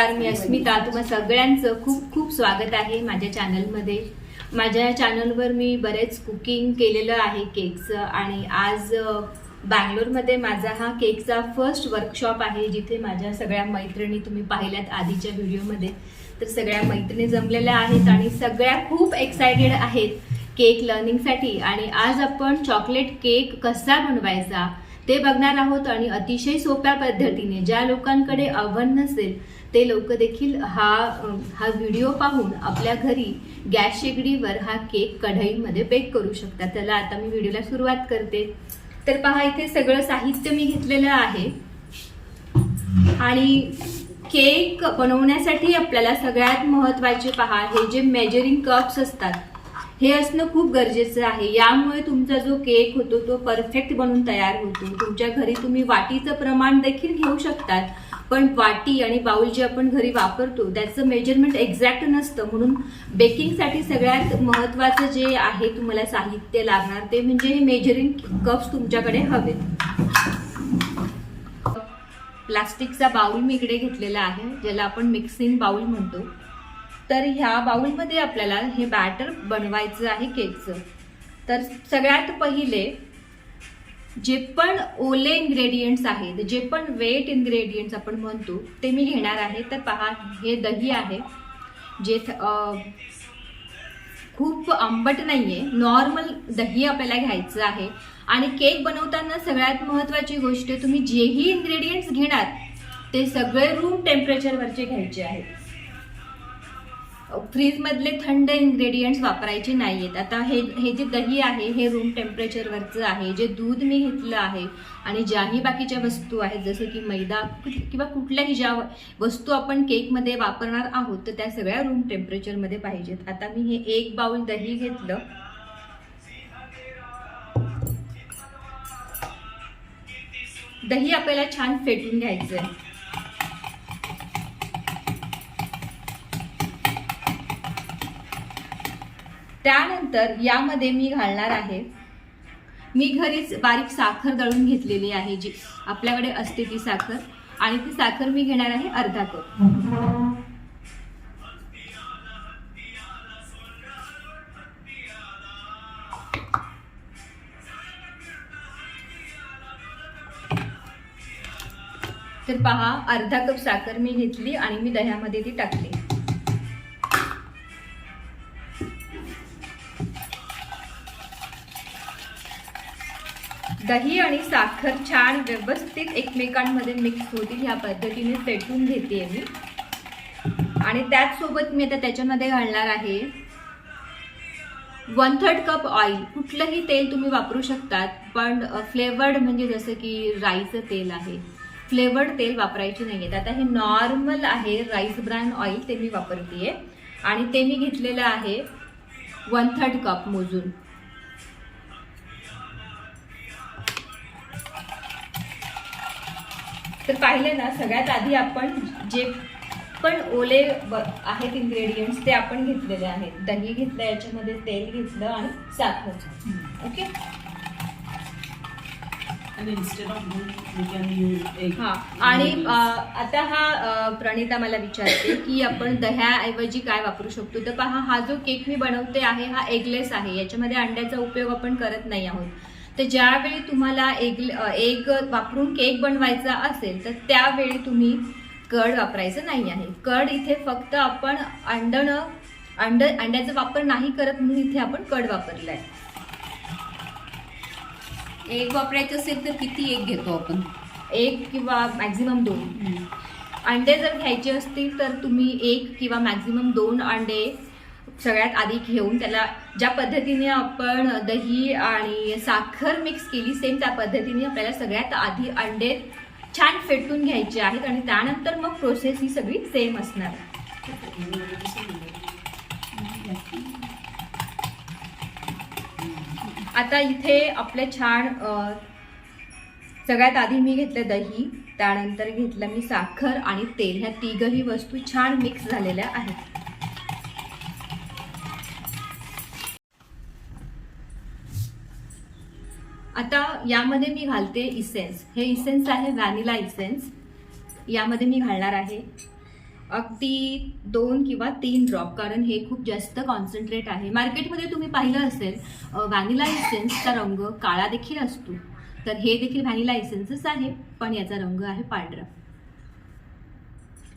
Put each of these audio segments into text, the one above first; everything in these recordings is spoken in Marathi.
नमस्कार मी अस्मिता. तुम्हा सगळ्यांचं खूप खूप स्वागत आहे माझ्या चॅनलमध्ये माझ्या चॅनलवर मी बरेच कुकिंग केलेलं आहे केकचं आणि आज बँगलोरमध्ये माझा हा केकचा फर्स्ट वर्कशॉप आहे जिथे माझ्या सगळ्या मैत्रिणी तुम्ही पाहिल्यात आधीच्या व्हिडिओमध्ये तर सगळ्या मैत्रिणी जमलेल्या आहेत आणि सगळ्या खूप एक्सायटेड आहेत केक लर्निंगसाठी आणि आज आपण चॉकलेट केक कसा बनवायचा ते बघणार आहोत आणि अतिशय सोप्या पद्धतीने ज्या लोकांकडे अव्हन नसेल ते लोक देखील हा हा व्हिडिओ पाहून आपल्या घरी गॅस शेगडीवर हा केक कढईमध्ये बेक करू शकतात. त्याला आता मी व्हिडिओला सुरुवात करते. तर पहा इथे सगळं साहित्य मी घेतलेलं आहे. आणि केक बनवण्यासाठी आपल्याला सगळ्यात महत्त्वाचे पहा हे जे मेजरिंग कप्स असतात हे असणं खूप गरजेचं आहे. यामुळे तुमचा जो केक होतो तो परफेक्ट बनून तयार होतो. तुमच्या घरी तुम्ही वाटीचं प्रमाण देखील घेऊ शकतात. पण वाटी आणि बाउल जे आपण घरी वापरतो त्याचं मेजरमेंट एक्झॅक्ट नसतं. म्हणून बेकिंगसाठी सगळ्यात महत्वाचं जे आहे तुम्हाला साहित्य लागणार ते म्हणजे हे मेजरिंग कप्स तुमच्याकडे हवेत. प्लास्टिकचा बाउल मी इकडे घेतलेला आहे ज्याला आपण मिक्सिंग बाउल म्हणतो. तर ह्या बाउलमध्ये आपल्याला हे बॅटर बनवायचं आहे केकचं तर सगळ्यात पहिले जे पण ओले इन्ग्रेडियंट्स आहेत जे पण वेट इन्ग्रेडियंट्स आपण म्हणतो ते मी घेणार आहे. तर पहा हे दही आहे जे खूप आंबट नाही आहे नॉर्मल दही आपल्याला घ्यायचं आहे. आणि केक बनवताना सगळ्यात महत्त्वाची गोष्ट तुम्ही जेही इन्ग्रेडियंट्स घेणार ते सगळे रूम टेम्परेचरवरचे घ्यायचे आहेत. फ्रीजमधले थंड इन्ग्रेडियंट्स वापरायचे नाही आहेत आता हे हे जे दही आहे हे रूम टेम्परेचरवरचं आहे. जे दूध मी घेतलं आहे आणि ज्याही बाकीच्या वस्तू आहेत जसं की मैदा किंवा कुठल्याही ज्या वस्तू आपण केकमध्ये वापरणार आहोत तर त्या सगळ्या रूम टेम्परेचरमध्ये पाहिजेत. आता मी हे एक बाउल दही घेतलं. दही आपल्याला छान फेटून घ्यायचं आहे त्यानंतर यामध्ये मी घालणार आहे. मी घरीच बारीक साखर दळून घेतलेली आहे जी आपल्याकडे असते ती साखर. आणि ती साखर मी घेणार आहे अर्धा कप. तर पहा अर्धा कप साखर मी घेतली आणि मी दह्यामध्ये ती टाकली. दही आणि साखर छान व्यवस्थित एकमेकांमध्ये मिक्स होतील ह्या पद्धतीने पेटून घेते मी. आणि त्याचसोबत मी आता त्याच्यामध्ये घालणार आहे वन थर्ड कप ऑइल कुठलंही तेल तुम्ही वापरू शकतात पण फ्लेवर्ड म्हणजे जसं की राईचं तेल आहे. फ्लेवर्ड तेल वापरायचे नाही आहेत आता हे नॉर्मल आहे राईस ब्रँड ऑइल ते मी वापरते आणि ते मी घेतलेलं आहे वन थर्ड कप मोजून. तर पाहिले ना सगळ्यात आधी आपण जे पण ओले ब- आहेत इन्ग्रेडियंट्स ते आपण घेतलेले आहेत. दही घेतलं याच्यामध्ये तेल घेतलं आणि साखर ओके. हा. आणि आता हा प्रणिता मला विचारते की आपण दह्याऐवजी काय वापरू शकतो? तर पहा हा जो केक मी बनवते आहे हा एगलेस आहे. याच्यामध्ये अंड्याचा उपयोग आपण करत नाही आहोत. तर ज्यावेळी तुम्हाला एग एग वापरून केक बनवायचा असेल तर त्यावेळी तुम्ही कड वापरायचं नाही आहे. कड इथे फक्त आपण अंडणं अंड अंड्याचा वापर नाही करत म्हणून इथे आपण कड वापरलाय. एक वापरायचं असेल तर किती एक घेतो आपण? एक किंवा मॅक्झिमम दोन. अंडे जर घ्यायचे असतील तर तुम्ही एक किंवा मॅक्झिमम दोन अंडे सगळ्यात आधी घेऊन त्याला ज्या पद्धतीने आपण दही आणि साखर मिक्स केली सेम त्या पद्धतीने आपल्याला सगळ्यात आधी अंडे छान फेटून घ्यायचे आहेत आणि त्यानंतर मग प्रोसेस ही सगळी सेम असणार. आता इथे आपले छान सगळ्यात आधी मी घेतलं दही त्यानंतर घेतलं मी साखर आणि तेल. ह्या तिघही वस्तू छान मिक्स झालेल्या आहेत. आता यामध्ये मी घालते इसेन्स हे इसेन्स आहे व्हॅनिला इसेन्स यामध्ये मी घालणार आहे अगदी दोन किंवा तीन ड्रॉप कारण हे खूप जास्त कॉन्सन्ट्रेट आहे. मार्केटमध्ये तुम्ही पाहिलं असेल व्हॅनिला इसेन्सचा रंग काळा देखील असतो. तर हे देखील व्हॅनिला इसेन्सच आहे पण याचा रंग आहे पांढरा.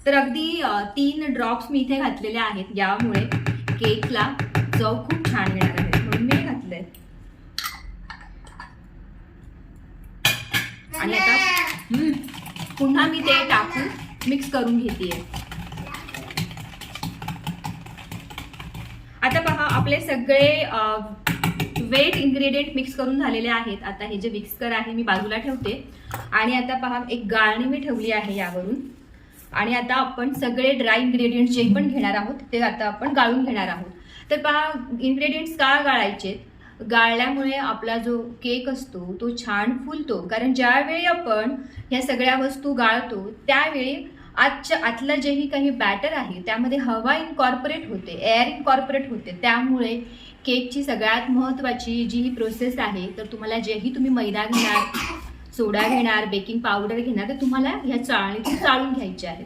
तर अगदी तीन ड्रॉप्स मी इथे घातलेले आहेत. यामुळे केकला चव खूप छान येणार आहे म्हणून मी हे घातलंय आणि आता पुन्हा मी ते टाकून मिक्स करून घेते आता पहा आपले सगळे वेट इन्ग्रेडियंट मिक्स करून झालेले आहेत. आता हे जे मिक्सकर आहे मी बाजूला ठेवते. आणि आता पहा एक गाळणी मी ठेवली आहे यावरून. आणि आता आपण सगळे ड्राय इन्ग्रेडियंट जे पण घेणार आहोत ते आता आपण गाळून घेणार आहोत. तर पहा इन्ग्रेडियंट्स का गाळायचे? गाळल्यामुळे आपला जो केक असतो तो छान फुलतो. कारण ज्यावेळी आपण ह्या सगळ्या वस्तू गाळतो त्यावेळी आजच्या आतलं जेही काही बॅटर आहे त्यामध्ये हवा इनकॉर्पोरेट होते एअर इनकॉर्पोरेट होते. त्यामुळे केकची सगळ्यात महत्त्वाची जी ही प्रोसेस आहे तर तुम्हाला जेही तुम्ही मैदा घेणार सोडा घेणार बेकिंग पावडर घेणार तर तुम्हाला ह्या चाळणीतून चाळून घ्यायचे आहेत.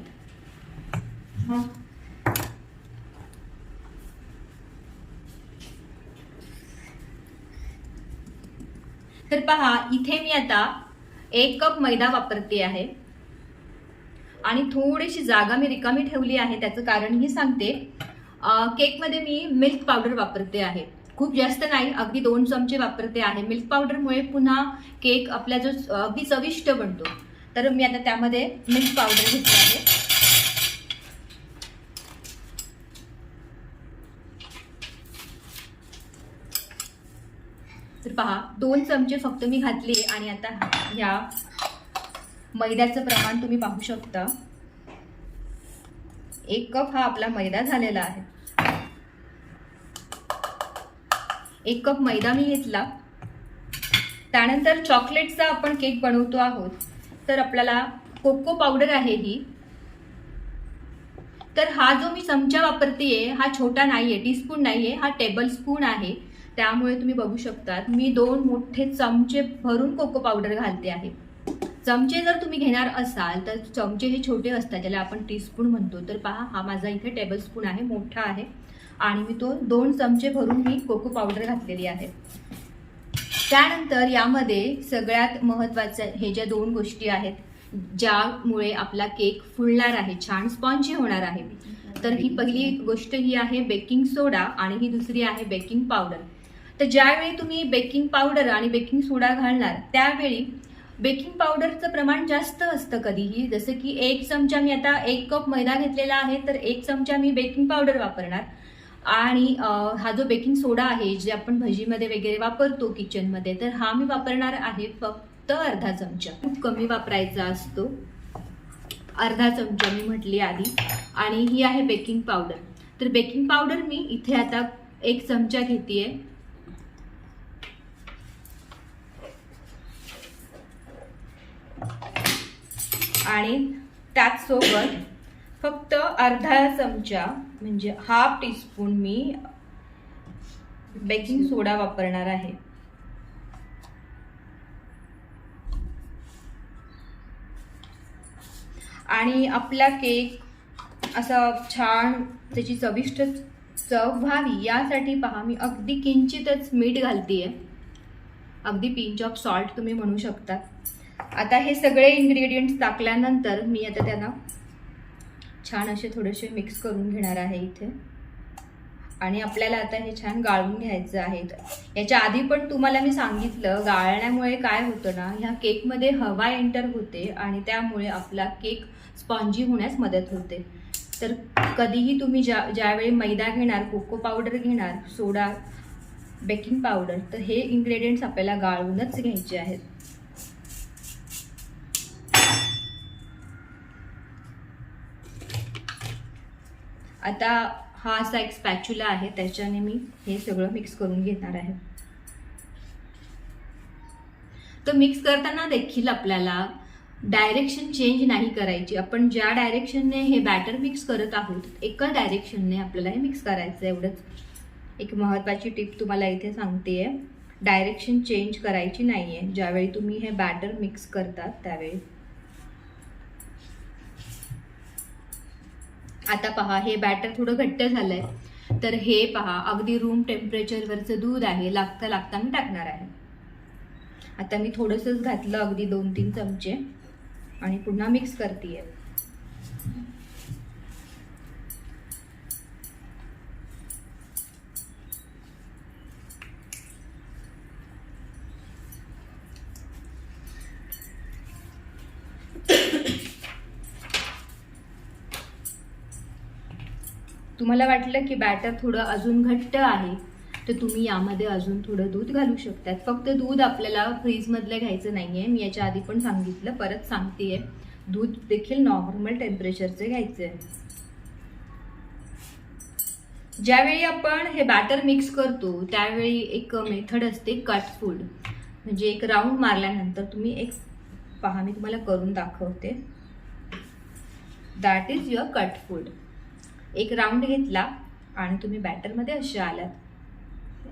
तर पहा इथे मी आता एक कप मैदा वापरते आहे. आणि थोडीशी जागा मी रिकामी ठेवली आहे त्याचं कारण ही सांगते. केकमध्ये मी मिल्क पावडर वापरते आहे. खूप जास्त नाही अगदी दोन चमचे वापरते आहे. मिल्क पावडरमुळे पुन्हा केक आपला जो अगदी चविष्ट बनतो. तर मी आता त्यामध्ये मिल्क पावडर घेतली आहे. तर पहा दोन चमचे फक्त मी घातले आणि आता ह्या मैद्याचं प्रमाण तुम्ही पाहू शकता. एक कप हा आपला मैदा झालेला आहे. एक कप मैदा मी घेतला. त्यानंतर चॉकलेटचा आपण केक बनवतो आहोत. तर आपल्याला कोको पावडर आहे ही. तर हा जो मी चमचा वापरते हा छोटा नाही आहे टीस्पून नाही आहे हा टेबल स्पून आहे. त्यामुळे तुम्ही बघू शकतात मी दोन मोठे चमचे भरून कोको पावडर घालते आहे. चमचे जर तुम्ही घेणार असाल तर चमचे हे छोटे असतात ज्याला आपण टीस्पून म्हणतो. तर पहा हा माझा इथे टेबल स्पून आहे मोठा आहे. आणि मी तो दोन चमचे भरून मी कोको पावडर घातलेली आहे. त्यानंतर यामध्ये सगळ्यात महत्त्वाचं हे ज्या दोन गोष्टी आहेत ज्यामुळे आपला केक फुलणार आहे छान स्पॉन्जी होणार आहे. तर ही पहिली गोष्ट ही आहे बेकिंग सोडा आणि ही दुसरी आहे बेकिंग पावडर तर ज्यावेळी तुम्ही बेकिंग पावडर आणि बेकिंग सोडा घालणार त्यावेळी बेकिंग पावडरचं प्रमाण जास्त असतं कधीही. जसं की एक चमचा मी आता एक कप मैदा घेतलेला आहे तर एक चमचा मी बेकिंग पावडर वापरणार. आणि हा जो बेकिंग सोडा आहे जे आपण भजीमध्ये वगैरे वापरतो किचनमध्ये तर हा मी वापरणार आहे फक्त अर्धा चमचा. खूप कमी वापरायचा असतो. अर्धा चमचा मी म्हटली आधी. आणि ही आहे बेकिंग पावडर तर बेकिंग पावडर मी इथे आता एक चमचा घेतेय. आणि त्याचसोबत फक्त अर्धा चमचा म्हणजे हाफ टीस्पून मी बेकिंग सोडा वापरणार आहे. आणि आपला केक असा छान त्याची चविष्ट चव व्हावी यासाठी पहा मी अगदी किंचितच मीठ घालते आहे अगदी पिंच ऑफ सॉल्ट तुम्ही म्हणू शकता. आता हे सगळे इन्ग्रेडियंट्स टाकल्यानंतर मी आता त्यांना छान असे थोडेसे मिक्स करून घेणार आहे इथे. आणि आपल्याला आता हे छान गाळून घ्यायचं आहे. याच्या आधी पण तुम्हाला मी सांगितलं गाळण्यामुळे काय होतं ना ह्या केकमध्ये हवा एंटर होते आणि त्यामुळे आपला केक स्पॉन्जी होण्यास मदत होते. तर कधीही तुम्ही ज्या ज्यावेळी मैदा घेणार कोको पावडर घेणार सोडा बेकिंग पावडर तर हे इन्ग्रेडियंट्स आपल्याला गाळूनच घ्यायचे आहेत. आता हा असा एक स्पॅच्युला आहे त्याच्याने मी हे सगळं मिक्स करून घेणार आहे. तर मिक्स करताना देखील आपल्याला डायरेक्शन चेंज नाही करायची. आपण ज्या डायरेक्शनने हे बॅटर मिक्स करत आहोत एका डायरेक्शनने आपल्याला हे मिक्स करायचं आहे एवढंच. एक महत्त्वाची टिप तुम्हाला इथे सांगते आहे डायरेक्शन चेंज करायची नाही आहे ज्यावेळी तुम्ही हे बॅटर मिक्स करतात त्यावेळी आता पहा हे बॅटर थोडं घट्ट झालंय. तर हे पहा अगदी रूम टेम्परेचरवरचं दूध आहे लागता लागता मी टाकणार आहे. आता मी थोडंसंच घातलं अगदी दोन तीन चमचे. आणि पुन्हा मिक्स करते तुम्हाला वाटलं की बॅटर थोडं अजून घट्ट आहे तर तुम्ही यामध्ये अजून थोडं दूध घालू शकतात. फक्त दूध आपल्याला फ्रीजमधलं घ्यायचं नाही आहे मी याच्या आधी पण सांगितलं परत सांगतेय. दूध देखील नॉर्मल टेम्परेचरचे घ्यायचं आहे ज्यावेळी आपण हे बॅटर मिक्स करतो त्यावेळी एक मेथड असते कट फूड म्हणजे एक राऊंड मारल्यानंतर तुम्ही एक पहा मी तुम्हाला करून दाखवते. That is your cut food एक राऊंड घेतला आणि तुम्ही बॅटरमध्ये असे आलात.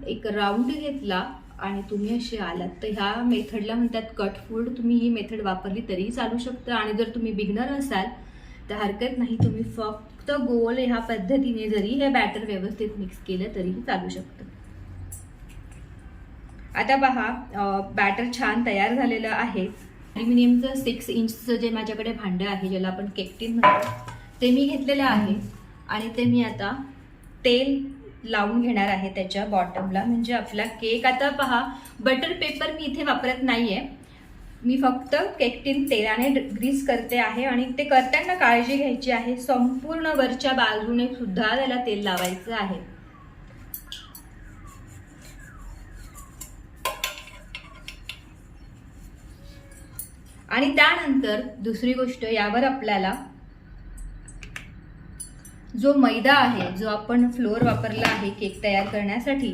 एक राऊंड घेतला आणि तुम्ही असे आलात. तर ह्या मेथडला म्हणतात कट फूड तुम्ही ही मेथड वापरली तरीही चालू शकतं आणि जर तुम्ही बिगनर असाल तर हरकत नाही. तुम्ही फक्त गोल ह्या पद्धतीने जरी हे बॅटर व्यवस्थित मिक्स केलं तरीही चालू शकतं. आता पहा बॅटर छान तयार झालेलं आहे. ॲल्युमिनियमचं सिक्स इंचचं जे माझ्याकडे भांडं आहे ज्याला आपण केकटीन म्हणतो ते मी घेतलेलं आहे. आणि ते मी आता तेल लावून घेणार आहे त्याच्या बॉटमला म्हणजे आपला केक आता पहा बटर पेपर मी इथे वापरत नाहीये. मी फक्त केक टीन तेलाने ग्रीस करते आहे आणि ते करताना काळजी घ्यायची आहे. संपूर्ण वरच्या बाजूने सुद्धा त्याला तेल लावायचं आहे. आणि त्यानंतर दुसरी गोष्ट यावर आपल्याला जो मैदा आहे जो आपण फ्लोअर वापरला आहे केक तयार करण्यासाठी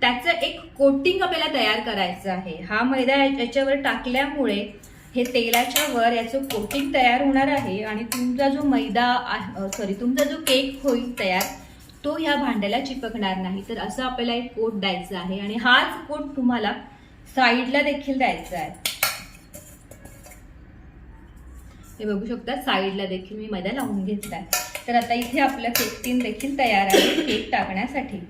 त्याचं एक कोटिंग आपल्याला तयार करायचं आहे. हा मैदा याच्यावर टाकल्यामुळे हे तेलाच्या वर याचं कोटिंग तयार होणार आहे आणि तुमचा जो मैदा सॉरी तुमचा जो केक होईल तयार तो ह्या भांड्याला चिपकणार नाही. तर असं आपल्याला एक कोट द्यायचा आहे आणि हाच कोट तुम्हाला साईडला देखील द्यायचा आहे. हे बघू शकता साईडला देखील मी मैदा लावून घेतला आहे तर आता इथे आपलं केक टीन देखील तयार आहे केक टाकण्यासाठी.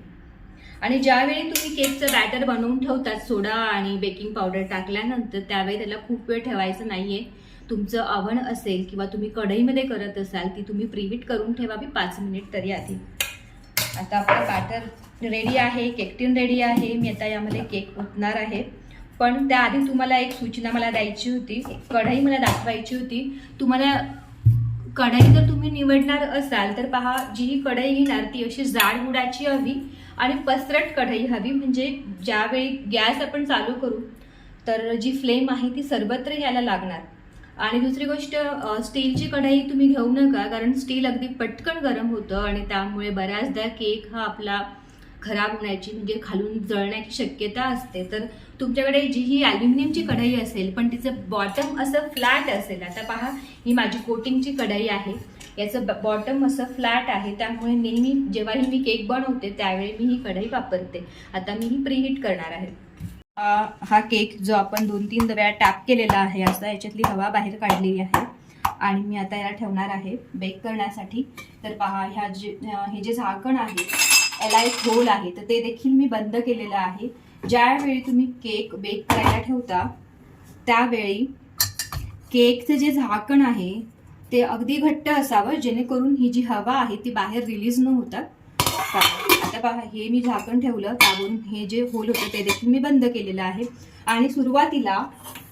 आणि ज्यावेळी तुम्ही केकचं बॅटर बनवून ठेवतात सोडा आणि बेकिंग पावडर टाकल्यानंतर त्यावेळी त्याला खूप वेळ ठेवायचं नाहीये. तुमचं अवन असेल किंवा तुम्ही कढईमध्ये करत असाल ती तुम्ही प्रीहीट करून ठेवावी पाच मिनिट तरी आधी. आता आपलं बॅटर रेडी आहे केकटीन रेडी आहे. मी आता यामध्ये केक ओतणार आहे. पण त्याआधी तुम्हाला एक सूचना मला द्यायची होती कढई मला दाखवायची होती. तुम्हाला कढई जर तुम्ही निवडणार असाल तर पहा जी ही कढई घेणार ती अशी जाड बुडाची हवी आणि पसरट कढई हवी. म्हणजे ज्यावेळी गॅस आपण चालू करू तर जी फ्लेम आहे ती सर्वत्र यायला लागणार. आणि दुसरी गोष्ट स्टीलची कढई तुम्ही घेऊ नका कारण स्टील अगदी पटकन गरम होतं आणि त्यामुळे बऱ्याचदा केक हा आपला खराब होण्याची म्हणजे खालून जळण्याची शक्यता असते. तर तुमच्याकडे जी ही ॲल्युमिनियमची कढई असेल पण तिचं बॉटम असं फ्लॅट असेल. आता पहा ही माझी कोटिंगची कढई आहे. याचं बॉटम असं फ्लॅट आहे. त्यामुळे नेहमी जेव्हाही मी केक बनवते त्यावेळी मी ही कढई वापरते. आता मी ही प्रीहीट करणार आहे. हा केक जो आपण दोन तीन वेळा टॅप केलेला आहे असा याच्यातली हवा बाहेर काढलेली आहे. आणि मी आता याला ठेवणार आहे. बेक करण्यासाठी. तर पहा ह्या जे हे जे झाकण आहे याला होल आहे तर ते देखील मी बंद केलेलं आहे. ज्यावेळी तुम्ही केक बेक करायला ठेवता त्यावेळी केकचं जे झाकण आहे ते अगदी घट्ट असावं जेणेकरून ही जी हवा आहे ती बाहेर रिलीज न होता आता पहा हे मी झाकण ठेवलं त्यावरून हे जे होल होतं ते देखील मी बंद केलेलं आहे. आणि सुरुवातीला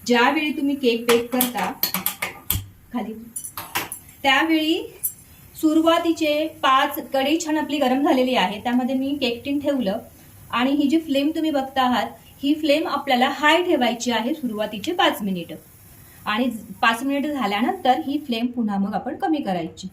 ज्यावेळी तुम्ही केक बेक करता खाली. त्यावेळी सुरुवातीचे पाच कढई छान आपली गरम झालेली आहे. त्यामध्ये मी केक टीन ठेवलं. आणि ही जी फ्लेम तुम्ही बघता आहात ही फ्लेम आपल्याला हाय ठेवायची आहे सुरुवातीचे पाच मिनिट. आणि पाच मिनिट झाल्यानंतर ही फ्लेम पुन्हा मग आपण कमी करायची.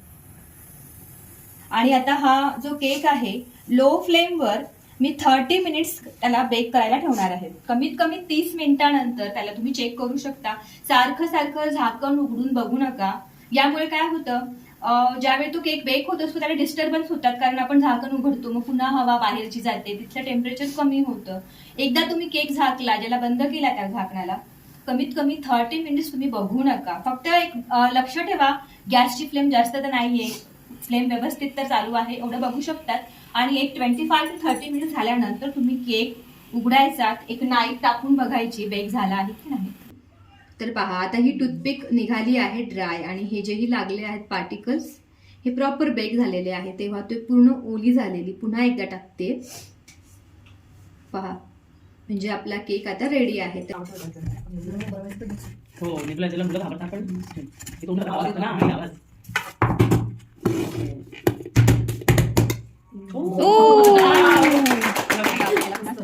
आणि आता हा जो केक आहे लो फ्लेमवर मी थर्टी मिनिट्स त्याला बेक करायला ठेवणार आहे. कमीत कमी तीस मिनिटानंतर त्याला तुम्ही चेक करू शकता. सारखं सारखं झाकण उघडून बघू नका. यामुळे काय होतं ज्यावेळी तो केक बेक होत असतो त्याला डिस्टर्बन्स होतात कारण आपण झाकण उघडतो मग पुन्हा हवा बाहेरची जाते तिथलं टेम्परेचर कमी होतं. एकदा तुम्ही केक झाकला ज्याला बंद केला त्या झाकणाला कमीत कमी थर्टी मिनिट्स तुम्ही बघू नका. फक्त एक लक्ष ठेवा गॅसची फ्लेम जास्त तर नाहीये. फ्लेम व्यवस्थित तर चालू आहे एवढं बघू शकतात. आणि एक ट्वेंटी फाय ते थर्टी मिनिट झाल्यानंतर तुम्ही केक उघडायचा एक नाईट टाकून बघायची बेक झाला आहे की नाही. तर पहा आता ही टूथपिक निघाली आहे ड्राय आणि हे जेही लागले आहेत पार्टिकल्स हे प्रॉपर बेक झालेले आहे. तेव्हा ते पूर्ण ओली झालेली पुन्हा एकदा टाकते. पहा म्हणजे आपला केक आता रेडी आहे. हो निघला मुलं!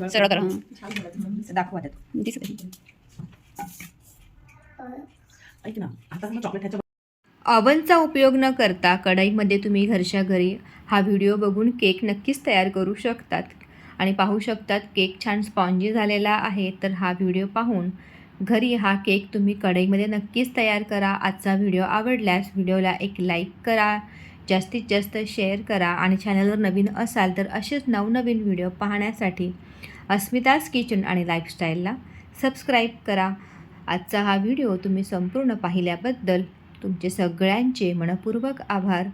सरळ करा दाखवा ऐक ना आता मला चॉकलेट ह्याच्या अवनचा उपयोग न करता कढईमध्ये तुम्ही घरच्या घरी हा व्हिडिओ बघून केक नक्कीच तयार करू शकतात. आणि पाहू शकतात केक छान स्पॉन्जी झालेला आहे तर हा व्हिडिओ पाहून घरी हा केक तुम्ही कढईमध्ये नक्कीच तयार करा. आजचा व्हिडिओ आवडल्यास व्हिडिओला एक लाईक करा जास्तीत जास्त शेअर करा आणि चॅनलवर नवीन असाल तर असेच नवनवीन व्हिडिओ पाहण्यासाठी अस्मिताज किचन आणि लाईफस्टाईलला सबस्क्राईब करा. आजचा हा व्हिडिओ तुम्ही संपूर्ण पाहिल्याबद्दल तुमचे सगळ्यांचे मनपूर्वक आभार.